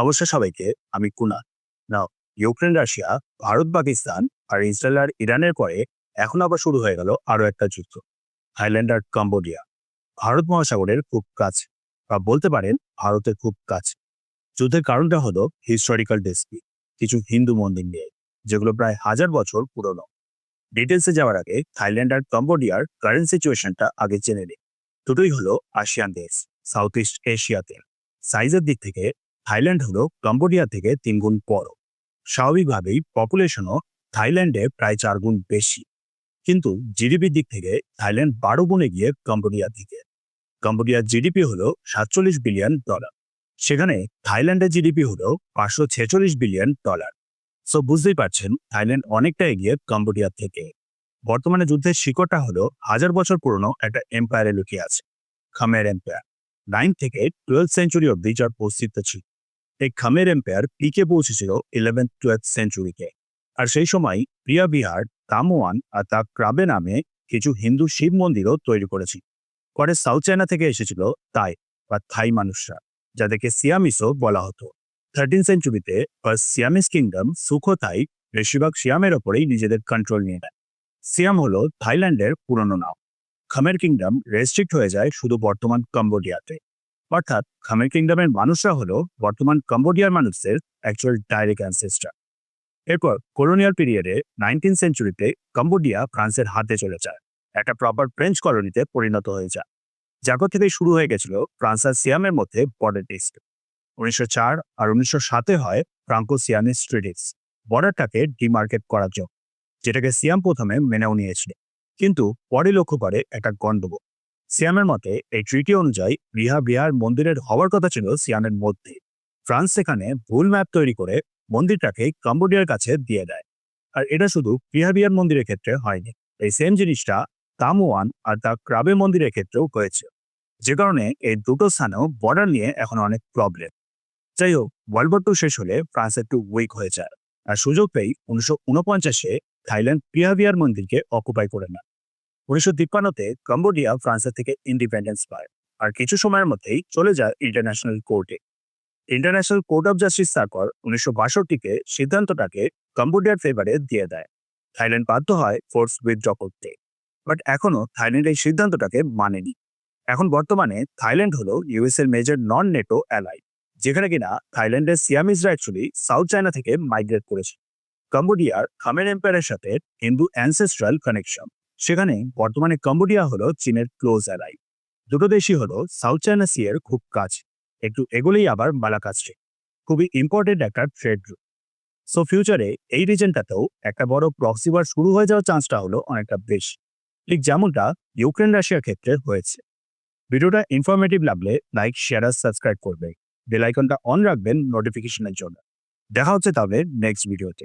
নমস্কার সবাইকে আমি কুনাল নাও, ইউক্রেন, রাশিয়া, ভারত, পাকিস্তান আর ইসরায়েল আর ইরানের পরে এখন আবার শুরু হয়ে গেল আরও একটা যুদ্ধ। থাইল্যান্ড আর কম্বোডিয়া। ভারত মহাসাগরের খুব কাছে, বা বলতে পারেন ভারতের খুব কাছে। যুদ্ধের কারণটা হলো হিস্টোরিক্যাল ডিসপিট কিছু হিন্দু মন্দির নিয়ে, যেগুলো প্রায় হাজার বছর পুরনো। ডিটেলসে যাওয়ার আগে থাইল্যান্ড আর কম্বোডিয়ার কারেন্ট সিচুয়েশনটা আগে জেনে নিই দুটোই হলো আসিয়ান দেশ সাউথ ইস্ট এশিয়াতে সাইজের দিক থেকে থাইল্যান্ড হলো কম্বোডিয়া থেকে তিন গুণ বড়। স্বাভাবিকভাবেই পপুলেশনও থাইল্যান্ডে প্রায় চার গুণ বেশি। কিন্তু জিডিপির দিক থেকে থাইল্যান্ড বারো গুণে গিয়ে কম্বোডিয়া থেকে কম্বোডিয়ার জিডিপি হলো সাতচল্লিশ বিলিয়ন ডলার সেখানে থাইল্যান্ডের জিডিপি হলো পাঁচশো ছেচল্লিশ বিলিয়ন ডলার সো বুঝতেই পারছেন, থাইল্যান্ড অনেকটা এগিয়ে কম্বোডিয়া থেকে। বর্তমানে যুদ্ধের শিকড়টা হলো হাজার বছর পুরনো একটা এম্পায়ারে লুকিয়ে আছে। খামের এম্পায়ার নাইন থেকে টুয়েলভ সেঞ্চুরি অব্দি যার অস্তিত্ব ছিল। এই খামের এম্পায়ার পিকে পৌঁছেছিল ইলেভেন্থ টুয়েলভ সেঞ্চুরিতে আর সেই সময় প্রিয়া বিহার তামোয়ান আর তা ক্রাবে নামে কিছু হিন্দু শিব মন্দিরও তৈরি করেছিল পরে সাউথ চায়না থেকে এসেছিল তাই বা থাই মানুষরা, যাদেরকে সিয়ামিসও বলা হতো। থার্টিন সেঞ্চুরিতে সিয়ামিস কিংডম সুখোথাই বেশিরভাগ সিয়ামের ওপরেই নিজেদের কন্ট্রোল নিয়ে নেয়। সিয়াম হল থাইল্যান্ডের পুরনো নাম। খামের কিংডম রেস্ট্রিক্ট হয়ে যায় শুধু বর্তমান কম্বোডিয়াতে অর্থাৎ খামের কিংডমের মানুষরা হলো বর্তমান কম্বোডিয়ার মানুষদের অ্যাকচুয়াল ডাইরেক্ট অ্যানসেস্টার এরপর কলোনিয়াল পিরিয়ডে নাইনটিন সেঞ্চুরিতে কম্বোডিয়া ফ্রান্সের হাতে চলে যায়। একটা প্রপার ফ্রেঞ্চ কলোনিতে পরিণত হয়ে যায়। জাগো থেকে শুরু হয়ে গেছিল ফ্রান্স আর সিয়ামের মধ্যে বর্ডার টেস্ট উনিশশো চার আর উনিশশো সাতে হয় ফ্রাঙ্কো সিয়ামিস ট্রিটিস বর্ডারটাকে ডিমার্কেট করার জন্য, যেটাকে সিয়াম প্রথমে মেনেও নিয়েছিল। কিন্তু পরে লক্ষ্য করে একটা গণ্ডগোল। সিয়ামের মতে, এই ট্রিটি অনুযায়ী বিহা বিহার মন্দিরের হওয়ার কথা ছিল সিয়ামের মধ্যে। ফ্রান্স সেখানে ভুল ম্যাপ তৈরি করে মন্দিরটাকে কম্বোডিয়ার কাছে দিয়ে দেয়। আর এটা শুধু বিহা বিহার মন্দিরের ক্ষেত্রে হয়নি। এই সেম জিনিসটা তামোয়ান আর তা ক্রাবে মন্দিরের ক্ষেত্রেও হয়েছে। যে কারণে এই দুটো স্থানেও বর্ডার নিয়ে এখন অনেক প্রবলেম যাই হোক ওয়ার্ল্ড ওয়ার টু শেষ হলে ফ্রান্স একটু উইক হয়ে যায়। আর সুযোগ পেয়ে উনিশশো উনপঞ্চাশে থাইল্যান্ড পিয়াভিয়ার মন্দিরকে অকুপাই করে নেয়। উনিশশো তিপ্পান্নতে কম্বোডিয়া ফ্রান্সের থেকে ইন্ডিপেন্ডেন্স পায় আর কিছু সময়ের মধ্যেই চলে যায় ইন্টারন্যাশনাল কোর্টে ইন্টারন্যাশনাল কোর্ট অফ জাস্টিস তারপর উনিশশো বাষট্টিকে সিদ্ধান্তটাকে কম্বোডিয়ার ফেভারে দিয়ে দেয়। থাইল্যান্ড বাধ্য হয় ফোর্স উইথড্র করতে। বাট এখনও থাইল্যান্ড এই সিদ্ধান্তটাকে মানেনি। এখন বর্তমানে থাইল্যান্ড হলো ইউএস এর মেজর নন নেটো অ্যালাই যেখানে কিনা থাইল্যান্ডের সিয়ামিজরা অ্যাকচুয়ালি সাউথ চায়না থেকে মাইগ্রেট করেছে। কম্বোডিয়ার খামের এম্পায়ারের সাথে হিন্দু অ্যানসেস্ট্রাল কানেকশন সেখানে বর্তমানে কম্বোডিয়া হলো চীনের ক্লোজ অ্যালাই দুটো দেশই হলো সাউথ চায়না সি এর খুব কাজ একটু এগোলেই আবার মালাকাস্ট্রে খুবই ইম্পর্টেন্ট একটা ট্রেড রুট সো ফিউচারে এই রিজনটাতেও একটা বড় প্রক্সিবার শুরু হয়ে যাওয়ার চান্সটা হলো অনেকটা বেশি। ঠিক যেমনটা ইউক্রেন রাশিয়ার ক্ষেত্রে হয়েছে। ভিডিওটা ইনফরমেটিভ লাগলে লাইক শেয়ার আর সাবস্ক্রাইব করবে বেল আইকনটা অন রাখবেন নোটিফিকেশনের জন্য। দেখা হচ্ছে তাহলে নেক্সট ভিডিওতে